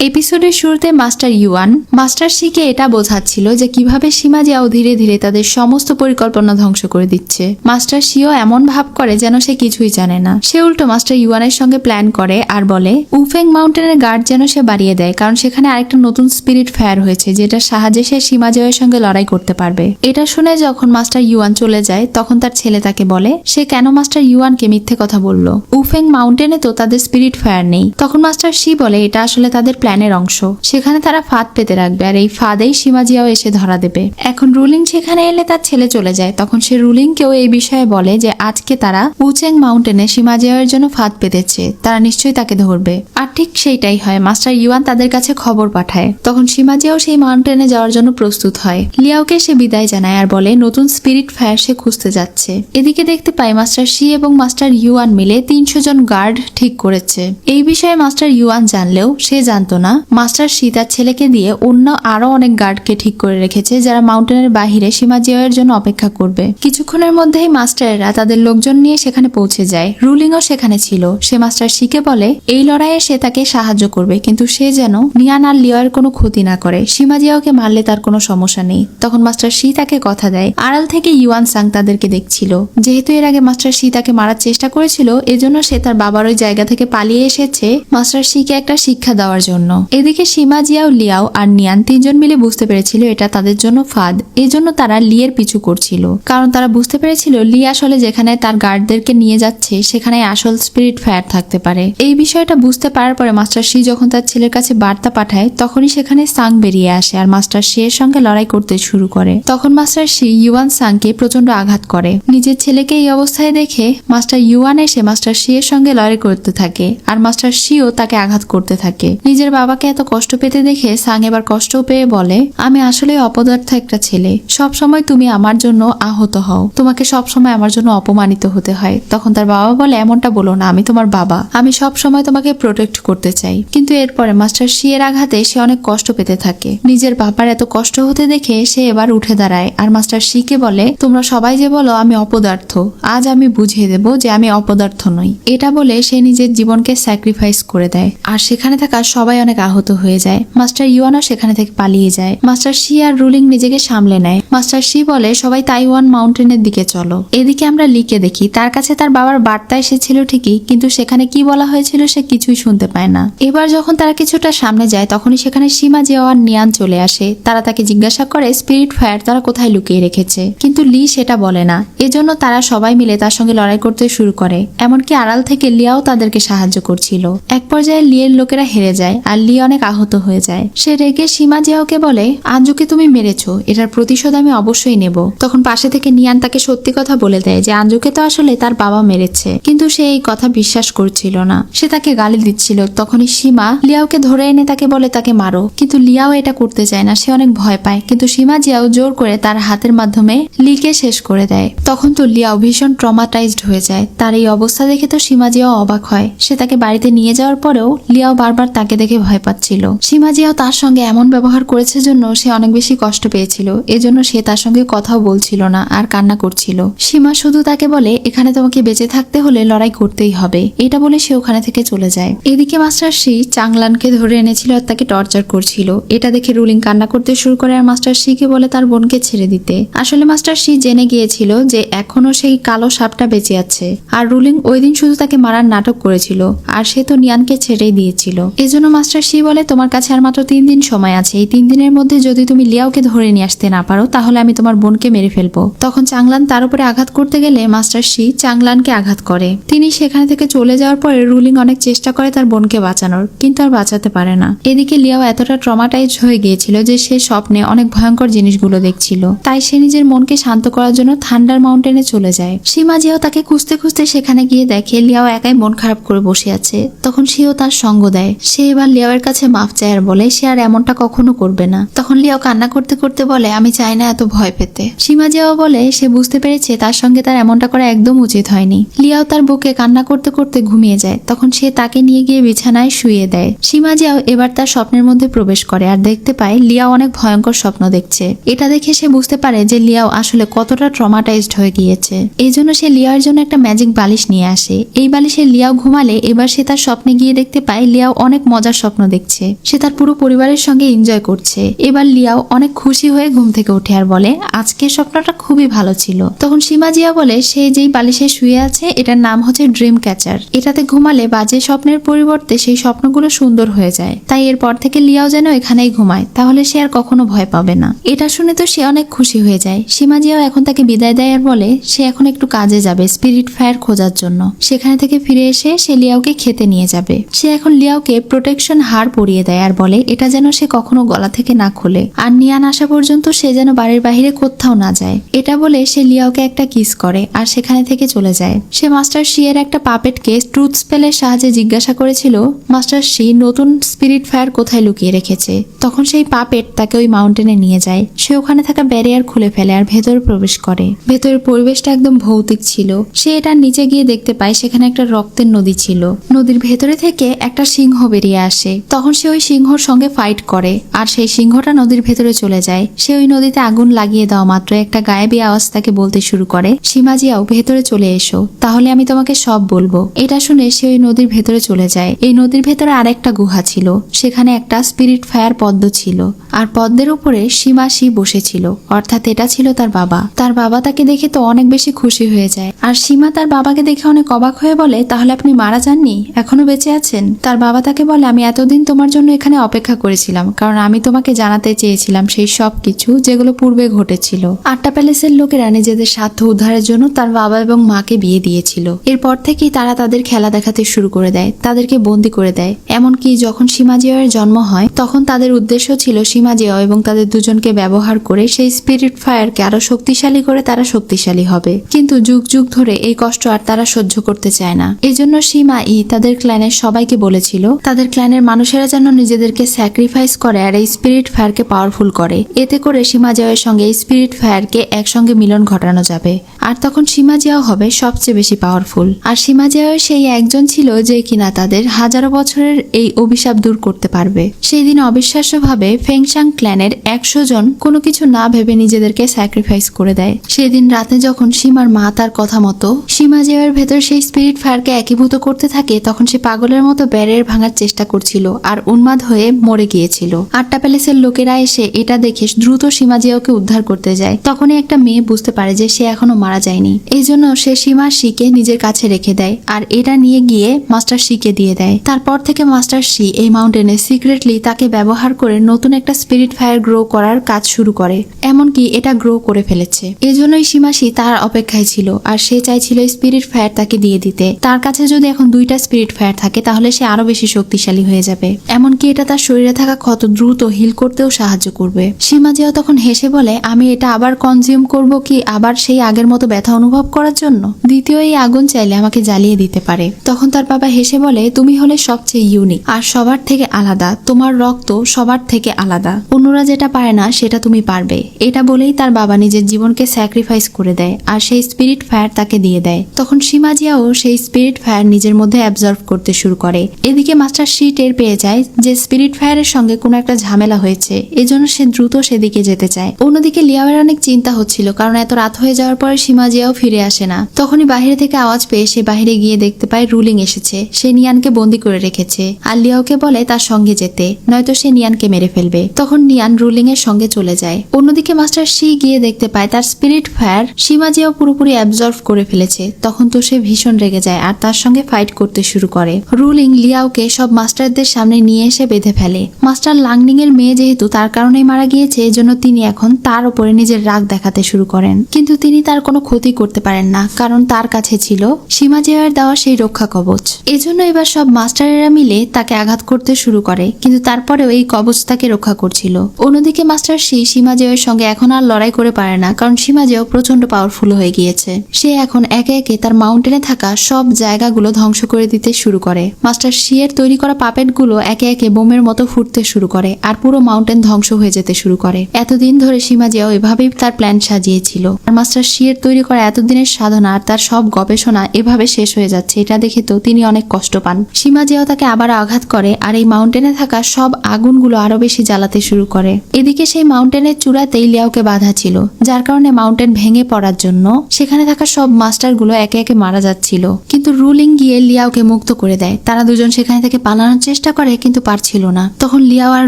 এপিসোডের শুরুতে master yuan, master শিকে এটা বোঝাচ্ছিল যে কীভাবে সীমা জিয়াও ধীরে ধীরে তাদের সমস্ত পরিকল্পনা ধ্বংস করে দিচ্ছে। মাস্টার শিও এমন ভাব করে যেন সে কিছুই জানে না। সে উল্টো মাস্টার ইউয়ানের সঙ্গে প্ল্যান করে আর বলে, উফেং মাউন্টেনের গার্ড যেন সে বাড়িয়ে দেয়, কারণ সেখানে আরেকটা নতুন স্পিরিট ফায়ার হয়েছে, যেটার সাহায্যে সে সীমা জিয়ার সঙ্গে লড়াই করতে পারবে। এটা শুনে যখন মাস্টার ইউয়ান চলে যায়, তখন তার ছেলে তাকে বলে, সে কেন মাস্টার ইউয়ানকে মিথ্যে কথা বলল? উফেং মাউন্টেনে তো তাদের স্পিরিট ফায়ার নেই। তখন মাস্টার শি বলে, এটা আসলে তাদের প্ল্যানের অংশ। সেখানে তারা ফাঁদ পেতে রাখবে আর এই ফাঁদেই সীমাজিয়াও এসে ধরা দেবে। এখন রুলিং সেখানে এলে তার ছেলে চলে যায়। তখন সে রুলিংকেও এই বিষয়ে বলে যে, আজকে তারা উচেং মাউন্টেনে সীমাজিয়াওয়ের জন্য ফাঁদ পেতেছে। তারা নিশ্চয়ই তাকে ধরবে। আর ঠিক সেইটাই হয়। মাস্টার ইউয়ান তাদের কাছে খবর পাঠায়। তখন সীমাজিয়াও সেই মাউন্টেনে যাওয়ার জন্য প্রস্তুত হয়। লিয়াওকে সে বিদায় জানায় আর বলে, নতুন স্পিরিট ফায়ার সে খুঁজতে যাচ্ছে। এদিকে দেখতে পাই মাস্টার শি এবং মাস্টার ইউয়ান মিলে তিনশো জন গার্ড ঠিক করেছে। এই বিষয়ে মাস্টার ইউয়ান জানলেও সে জানতো না। মাস্টার শি তার ছেলেকে দিয়ে অন্য আরও অনেক গার্ডকে ঠিক করে রেখেছে, যারা মাউন্টেনের বাহিরে সীমা জিয়াওয়ের জন্য অপেক্ষা করবে। কিছুক্ষণের মধ্যেই মাস্টারেরা তাদের লোকজন নিয়ে সেখানে পৌঁছে যায়। রুলিংও সেখানে ছিল। সে মাস্টার শিকে বলে, এই লড়াইয়ে সে তাকে সাহায্য করবে, কিন্তু সে যেন নিয়ান আর লিওয়ের কোনো ক্ষতি না করে। সীমা জিয়াওকে মারলে তার কোনো সমস্যা নেই। তখন মাস্টার শি তাকে কথা দেয়। আড়াল থেকে ইউয়ান সাং তাদেরকে দেখছিল। যেহেতু এর আগে মাস্টার শি তাকে মারার চেষ্টা করেছিল, এজন্য সে তার বাবার ওই জায়গা থেকে পালিয়ে এসেছে। মাস্টার শিকে একটা শিক্ষা দেওয়ার জন্য। এদিকে সীমা জিয়াও লিয়াও আর নিয়ান তিনজন মিলে বুঝতে পেরেছিল এটা তাদের জন্য ফাঁদ। এজন্য তারা লিয়ের পিছু করছিল। কারণ তারা বুঝতে পেরেছিল লি আসলে যেখানে তার গার্ডদেরকে নিয়ে যাচ্ছে সেখানে আসল স্পিরিট ফায়ার থাকতে পারে। এই বিষয়টা বুঝতে পারার পরে মাস্টার শি যখন তার ছেলের কাছে বার্তা পাঠায়, তখনই সেখানে সাং বেরিয়ে আসে আর মাস্টার শি এর সঙ্গে লড়াই করতে শুরু করে। তখন মাস্টার শি ইউয়ান সাংকে প্রচণ্ড আঘাত করে। নিজের ছেলেকে এই অবস্থায় দেখে মাস্টার ইউয়ান এসে মাস্টার শি এর সঙ্গে লড়াই করতে থাকে, আর মাস্টার শিও তাকে আঘাত করতে থাকে। নিজের বাবাকে এত কষ্ট পেতে দেখে সাং এবার কষ্ট পেয়ে বলে, আমি আসলে অপদার্থ একটা ছেলে। সব সময় তুমি আমার জন্য আহত হও। তোমাকে সব সময় আমার জন্য অপমানিত হতে হয় তখন তার বাবা বলে, এমনটা বলো না, আমি তোমার বাবা। আমি সব সময় তোমাকে প্রোটেক্ট করতে চাই কিন্তু এরপরে মাস্টার শি এর আঘাতে সে অনেক কষ্ট পেতে থাকে। নিজের বাবার এত কষ্ট হতে দেখে সে এবার উঠে দাঁড়ায়। আর মাস্টার শিকে বলে, তোমরা সবাই যে বলো, আমি অপদার্থ। আজ আমি বুঝিয়ে দেব যে আমি অপদার্থ নই এটা বলে সে নিজের জীবনকে স্যাক্রিফাইস করে দেয়। আর সেখানে থাকা সবাই অনেক আহত হয়ে যায়। মাস্টার ইউয়ানও সেখানে থেকে পালিয়ে যায়। মাস্টার শি আর রুলিং নিজেকে সামলে নেয়। মাস্টার শি বলে, সবাই তাইওয়ান মাউন্টেনের দিকে চলো। এদিকে আমরা লিকে দেখি। তার কাছে তার বাবার বার্তা এসেছিল ঠিকই, কিন্তু সেখানে কি বলা হয়েছিল সে কিছুই শুনতে পায় না। এবার যখন তারা কিছুটা সামনে যায়, তখনই সেখানে সীমা জিয়াও আর নিয়ান চলে আসে। তারা তাকে জিজ্ঞাসা করে, স্পিরিট ফায়ার তারা কোথায় লুকিয়ে রেখেছে? কিন্তু লি সেটা বলে না। এজন্য তারা সবাই মিলে তার সঙ্গে লড়াই করতে শুরু করে। এমনকি আড়াল থেকে লিয়াও তাদেরকে সাহায্য করছিল। এক পর্যায়ে লিয়ের লোকেরা হেরে যায়, আর লি অনেক আহত হয়ে যায়। সে রেগে সীমা জিয়াওকে বলে, আঞ্জুকে তুমি মেরেছো, এটার প্রতিশোধ আমি অবশ্যই নেব। তখন পাশে থেকে নিয়ান তাকে সত্যি কথা বলে দেয় যে, আঞ্জুকে তো আসলে তার বাবা মেরেছে। কিন্তু সে এই কথা বিশ্বাস করছিল না। সে তাকে গালি দিচ্ছিল। তখনই সীমা লিয়াওকে ধরে এনে তাকে বলে, তাকে মারো। কিন্তু লিয়াও এটা করতে চায় না, সে অনেক ভয় পায়। কিন্তু সীমা জিয়াও জোর করে তার হাতের মাধ্যমে লিকে শেষ করে দেয়। তখন তো লিয়াও ভীষণ ট্রমাটাইজড হয়ে যায়। তার এই অবস্থা দেখে তো সীমা জিয়াও অবাক হয়। সে তাকে বাড়িতে নিয়ে যাওয়ার পরেও লিয়াও বারবার তাকে দেখে ভয় পাচ্ছিল। সীমা জিয়াও তার সঙ্গে এমন ব্যবহার করেছে জন্য সে অনেক বেশি কষ্ট পেয়েছিল। এজন্য সে তার সঙ্গে কথাও বলছিল না আর কান্না করছিল। সীমা শুধু তাকে বলে, এখানে তোমাকে বেঁচে থাকতে হলে লড়াই করতেই হবে। এটা বলে সে ওখানে থেকে চলে যায়। এদিকে মাস্টার শি চাংলানকে ধরে এনেছিল আর তাকে টর্চার করছিল। এটা দেখে রুলিং কান্না করতে শুরু করে আর মাস্টার শিকে বলে তার বোনকে ছেড়ে দিতে। আসলে মাস্টার শি জেনে গিয়েছিল যে এখনও সেই কালো সাপটা বেঁচে আছে। আর রুলিং ওই দিন শুধু তাকে মারার নাটক করেছিল। আর সে তো নিয়ানকে ছেড়েই দিয়েছিল। এজন্য মাস্টার শি বলে, তোমার কাছে আর মাত্র তিন দিন সময় আছে। এই তিন দিনের মধ্যে যদি তুমি লিয়াওকে ধরে নিয়ে আসতে না পারো, তাহলে আমি তোমার বোনকে মেরে ফেলব। তখন চাংলান তার উপরে আঘাত করতে গেলে মাস্টার শি চাংলানকে আঘাত করে। তিনি সেখানে থেকে চলে যাওয়ার পরে রুলিং অনেক চেষ্টা করে তার বোনকে বাঁচানোর, কিন্তু আর বাঁচাতে পারে না। এদিকে লিয়াও এতটা ট্রমাটাইজ হয়ে গিয়েছিল যে সে স্বপ্নে অনেক ভয়ঙ্কর জিনিসগুলো দেখছিল। তাই সে নিজের মনকে শান্ত করার জন্য থান্ডার মাউন্টেনে চলে যায়। সীমা জিয়াও তাকে খুঁজতে খুঁজতে সেখানে গিয়ে দেখে লিয়াও একাই মন খারাপ করে বসে আছে। তখন সেও তার সঙ্গ দেয়। সে এবার লিয়াওয়ের কাছে মাফ চায় আর বলে, সে আর এমনটা কখনো করবে না। তখন লিয়াও কান্না করতে করতে বলে, আমি চাই না এত ভয় পেতে। সীমা জিয়াও বলে, সে বুঝতে পেরেছে তার সঙ্গে তার এমনটা করা একদম উচিত হয়নি। লিয়াও তার বুকে কান্না করতে করতে ঘুমিয়ে যায়। তখন সে তাকে নিয়ে গিয়ে বিছানায় শুয়ে দেয়। সীমা জিয়াও এবার তার স্বপ্নের মধ্যে প্রবেশ করে আর দেখতে পায়, লিয়াও অনেক ভয়ঙ্কর স্বপ্ন দেখছে। এটা দেখে সে বুঝতে পারে যে লিয়াও আসলে কতটা ট্রমাটাইজড হয়ে গিয়েছে। এই জন্য সে লিয়ার জন্য একটা ম্যাজিক বালিশ নিয়ে আসে। এই বালিশে লিয়াও ঘুমালে এবার সে তার স্বপ্নে গিয়ে দেখতে পায়, লিয়াও অনেক মজার স্বপ্ন দেখছে। সে তার পুরো পরিবারের সঙ্গে এনজয় করছে। এবার লিয়াও অনেক খুশি হয়ে ঘুম থেকে উঠে আর বলে আজকের স্বপ্নটা খুবই ভালো ছিল। তখন সীমা জিয়া বলে, সে যেই বালিশে শুয়ে আছে, এটার নাম হচ্ছে ড্রিম ক্যাচার এটাতে ঘুমালে বাজে স্বপ্নের পরিবর্তে সেই স্বপ্নগুলো সুন্দর হয়ে যায়। তাই এরপর থেকে লিয়াও যেন এখানেই ঘুমায়। তাহলে সে আর কখনো ভয় পাবে না। এটা শুনে তো সে অনেক খুশি হয়ে যায়। সীমা জিয়াও এখন তাকে বিদায় দেয় আর বলে, সে এখন একটু কাজে যাবে স্পিরিট ফায়ার খোঁজার জন্য। সেখানে থেকে ফিরে এসে সে লিয়াওকে খেতে নিয়ে যাবে। সে এখন লিয়াওকে প্রোটেকশন হার পরিয়ে দেয় আর বলে, এটা যেন সে কখনো গলা থেকে না খোলে। আর নিয়ান আসা পর্যন্ত সে যেন বাড়ির বাইরে কোথাও না যায়। এটা বলে সে লিয়াওকে একটা কিস করে আর সেখানে থেকে চলে যায়। সে মাস্টার শি এর একটা পাপেটকে ট্রুথ স্পেলের সাহায্যে জিজ্ঞাসা করেছিল, মাস্টার শি, নতুন স্পিরিট ফায়ার কোথায় লুকিয়ে রেখেছে? তখন সেই পাপেট তাকে ওই মাউন্টেনে নিয়ে যায়। সে ওখানে থাকা ব্যারিয়ার খুলে ফেলে আর ভেতরে প্রবেশ করে। ভেতরের পরিবেশটা একদম ভৌতিক ছিল। সে এটা নিচে গিয়ে দেখতে পায় সেখানে একটা রক্তের নদী ছিল। নদীর ভেতরে থেকে একটা সিংহ বেরিয়ে আসে। তখন সে ওই সিংহর সঙ্গে ফাইট করে। আর সেই সিংহটা নদীর ভেতরে চলে যায়। সে ওই নদীতে আগুন লাগিয়ে দেওয়া মাত্র একটা গায়েবী আওয়াজ তাকে বলতে শুরু করে সীমাজিয়াও ভেতরে চলে এসো। তাহলে আমি তোমাকে সব বলব। এটা শুনে সে ওই নদীর ভেতরে চলে যায়। এই নদীর ভেতরে আরেকটা গুহা ছিল। সেখানে একটা স্পিরিট ফায়ার পদ্ম ছিল। আর পদ্মের উপরে সীমা সীমাসি বসেছিল। অর্থাৎ এটা ছিল তার বাবা। তার বাবা তাকে দেখে তো অনেক বেশি খুশি হয়ে যায়। আর সীমা তার বাবাকে দেখে অনেক অবাক হয়ে বলে, তাহলে আপনি মারা যাননি? এখনও বেঁচে আছেন? তার বাবা তাকে বলে, আমি এতদিন তোমার জন্য এখানে অপেক্ষা করেছিলাম, কারণ আমি তোমাকে জানাতে চেয়েছিলাম সেই সব কিছু যেগুলো পূর্বে ঘটেছিল। আটটা প্যালেসের লোকেরা নিজেদের স্বার্থ উদ্ধারের জন্য তার বাবা এবং মাকে বিয়ে দিয়েছিল। এরপর থেকেই তারা তাদের খেলা দেখাতে শুরু করে দেয়, তাদেরকে বন্দি করে দেয়। এমনকি যখন সীমাজিয়ার জন্ম হয়, তখন তাদের উদ্দেশ্য ছিল সীমাজিয়া এবং তাদের দুজনকে ব্যবহার করে সেই স্পিরিট ফায়ারকে আরও শক্তিশালী করে তারা শক্তিশালী হবে। কিন্তু যুগ যুগ ধরে এই কষ্ট আর তারা সহ্য করতে চায় না। এই জন্য সীমা ই তাদের ক্ল্যানের সবাইকে বলেছিল, তাদের ক্ল্যানের মানুষেরা যেন নিজেদেরকে স্যাক্রিফাইস করে আর এই স্পিরিট ফায়ারকে পাওয়ারফুল করে। এতে করে সীমা জিয়াওয়ের সঙ্গে এই স্পিরিট ফায়ারকে একসঙ্গে মিলন ঘটানো যাবে। আর তখন সীমা জিয়াও হবে সবচেয়ে বেশি পাওয়ারফুল আর সীমা জিয়াও সেই একজন ছিল যে কিনা তাদের হাজারো বছরের এই অভিশাপ দূর করতে পারবে। সেই দিন অবিশ্বাস্যভাবে ফেংশাং ক্ল্যানের একশো জন কোনো কিছু না ভেবে নিজেদেরকে স্যাক্রিফাইস করে দেয়। সেদিন রাতে যখন সীমার মা তার কথা মতো সীমা জিয়ার ভেতর সেই স্পিরিট ফায়ারকে একীভূত করতে থাকে, তখন সে পাগলের মতো ব্যারের ভাঙার চেষ্টা করছিল। আর উন্মাদ হয়ে মরে গিয়েছিল। আটটা প্যালেসের লোকেরা এসে এটা দেখে দ্রুত সীমা জিয়াওকে উদ্ধার করতে যায়। তখনই একটা মেয়ে বুঝতে পারে যে সে এখনও মারা যায়নি। এই জন্য সে সীমা শিকে নিজের কাছে রেখে দেয় আর এটা নিয়ে গিয়ে মাস্টার শিকে দিয়ে দেয়। তারপর থেকে মাস্টার শি এই মাউন্টেনে সিক্রেটলি তাকে ব্যবহার করে নতুন একটা স্পিরিট ফায়ার গ্রো করার কাজ শুরু করে। এমনকি এটা গ্রো করে ফেলেছে। এই এজন্যই সীমাসি তার অপেক্ষায় ছিল আর সে চাইছিল স্পিরিট ফায়ার তাকে দিয়ে দিতে। তার কাছে যদি এখন দুইটা স্পিরিট ফায়ার থাকে তাহলে সে আরও বেশি শক্তিশালী হয়ে যাবে। এমনকি এটা তার শরীরে থাকা ক্ষত দ্রুত হিল করতেও সাহায্য করবে। সীমাজিয়াও তখন হেসে বলে, আমি এটা আবার কনজিউম করব কি আবার সেই আগের মতো ব্যথা অনুভব করার জন্য? দ্বিতীয় এই আগুন চাইলে আমাকে জ্বালিয়ে দিতে পারে। তখন তার বাবা হেসে বলে, তুমি হলে সবচেয়ে ইউনিক আর সবার থেকে আলাদা। তোমার রক্ত সবার থেকে আলাদা। অন্যরা যেটা পারে না, সেটা তুমি পারবে। এটা বলেই তার বাবা নিজের জীবনকে স্যাক্রিফাইস করে দেয়, আর সেই স্পিরিট ফায়ার তাকে দিয়ে দেয়। তখন সীমা জিয়াও সেই স্পিরিট ফায়ার নিজের মধ্যে অ্যাবজর্ভ করতে শুরু করে। এদিকে মাস্টার শি টের পেয়ে যায় যে স্পিরিট ফায়ারের সঙ্গে কোনো একটা ঝামেলা হয়েছে। এজন্য সে দ্রুত সেদিকে যেতে চায়। অন্যদিকে লিয়াওয়ের অনেক চিন্তা হচ্ছিল, কারণ এত রাত হয়ে যাওয়ার পরে সীমাজিয়াও ফিরে আসে না। তখনই বাইরে থেকে আওয়াজ পেয়ে সে বাইরে গিয়ে দেখতে পায় রুলিং এসেছে। সে নিয়ানকে বন্দি করে রেখেছে। আর লিয়াওকে বলে তার সঙ্গে যেতে, নয়তো সে নিয়ানকে মেরে ফেলবে। তখন নিয়ান রুলিং এর সঙ্গে চলে যায়। অন্যদিকে মাস্টার শি গিয়ে দেখতে পায় তার স্পিরিট ফায়ার সীমা জিয়াও পুরোপুরি অ্যাবজর্ভ করে ফেলেছে। তখন তো সে ভীষণ রেগে যায় আর তার সঙ্গে ফাইট করতে শুরু করে। রুলিং লিয়াওকে সব মাস্টারদের সামনে নিয়ে এসে বেঁধে ফেলে। মাস্টার লাংনিং এর মেয়ে যেহেতু তার কারণেই মারা গিয়েছে, এজন্য তিনি এখন তার উপরে নিজের রাগ দেখাতে শুরু করেন। কিন্তু তিনি তার কোনো ক্ষতি করতে পারেন না, কারণ তার কাছে ছিল সীমা সীমাজিয়ার দেওয়া সেই রক্ষা কবচ। এজন্য এবার সব মাস্টারেরা মিলে তাকে আঘাত করতে শুরু করে, কিন্তু তারপরেও এই কবচ তাকে রক্ষা করছিল। অন্যদিকে মাস্টার শি সীমাজেয়ের সঙ্গে এখন আর লড়াই করে পারে না, কারণ সীমাজেও প্রচণ্ড পাওয়ারফুল হয়ে গিয়েছে। সে এখন একে একে তার মাউন্টেনে থাকা সব জায়গাগুলো ধ্বংস করে দিতে শুরু করে। মাস্টার শি এর তৈরি করা পাপেটগুলো একে একে বোমের মতো ফুটতে শুরু করে আর পুরো মাউন্টেন ধ্বংস হয়ে যেতে শুরু করে। এতদিন ধরে সীমাজিয়াও এভাবেই তার প্ল্যান সাজিয়েছিল। আর মাস্টার শি এর তৈরি করা এতদিনের সাধনা আর তার সব গবেষণা এভাবে শেষ হয়ে যাচ্ছে, এটা দেখে তো তিনি অনেক কষ্ট পান। সীমা জিয়াও তাকে আবার আঘাত করে আর এই মাউন্টেনে থাকা সব আগুনগুলো আরও বেশি জ্বালাতে শুরু করে। এদিকে সেই মাউন্টেনের চূড়াতেই লিয়াওকে বাধা ছিল, যার কারণে মাউন্টেন ভেঙে পড়ার জন্য সেখানে থাকা সব মাস্টারগুলো একে একে মারা যাচ্ছিল। কিন্তু রুলিং গিয়ে লিয়াওকে মুক্ত করে দেয়। তারা দুজন সেখানে থেকে পালানোর চেষ্টা করে কিন্তু পারছিল না। তখন লিয়াও আর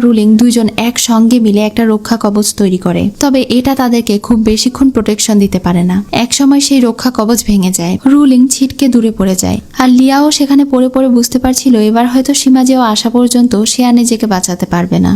রুলিং দুইজন একসঙ্গে মিলে একটা রক্ষা কবচ তৈরি করে। তবে এটা তাদেরকে খুব বেশিক্ষণ প্রোটেকশন দিতে পারে না। একসময় সেই রক্ষা কবচ ভেঙে যায়। রুলিং ছিটকে দূরে পড়ে যায়। আর লিয়াও সেখানে পড়ে পড়ে বুঝতে পারছিল, এবার হয়তো সীমা যেও আসা পর্যন্ত সে আর নিজেকে বাঁচাতে পারবে না।